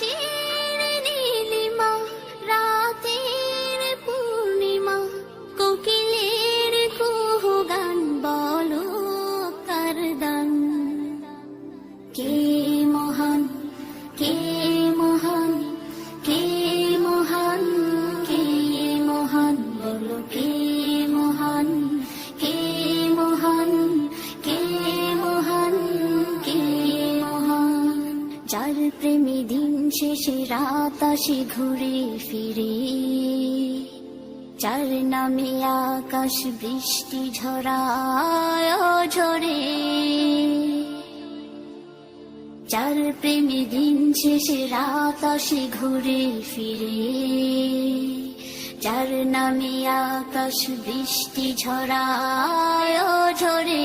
she শেষে রাত আসে ঘুরে ফিরে। যার নামে আকাশ বৃষ্টি ঝরায় ঝরে যার প্রেমে দিন শেষে রাত আসে ঘুরে ফিরে। যার নামে আকাশ বৃষ্টি ঝরায় ঝরে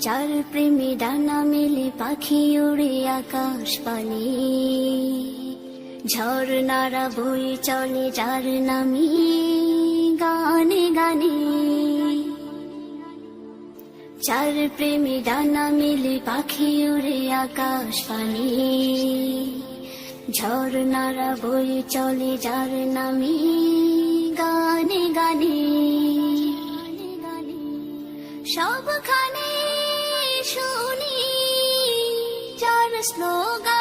চার প্রেমী ডানা মেলে পাখি উড়ে আকাশ পানে। ঝর্ণারা বই চলে যার নামি গানে গানে। চার প্রেমী ডানা মিলে পাখি উড়ে আকাশ পানি। ঝর্ণারা বই চলে যার নামি গানে গানে। সবখানে শুনি যার স্লোগান